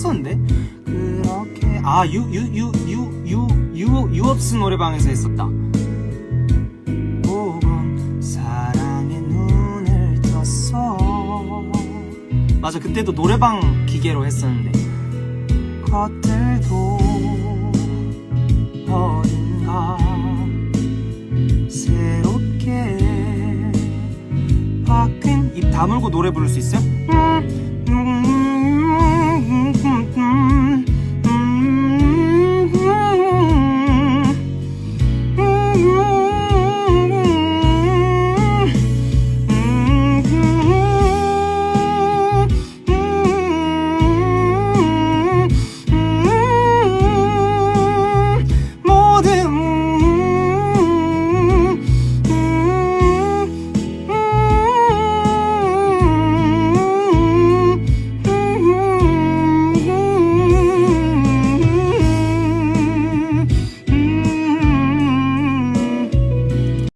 했었는데 그렇게 아, 유, 유, 유, 유, 유, 유, 유업스 노래방에서 했었다. 혹은 사랑의 눈을 떴어. 맞아, 그때도 노래방 기계로 했었는데. 것들도 어딘가 새롭게 바뀐 입 다물고 노래 부를 수 있어요? 음,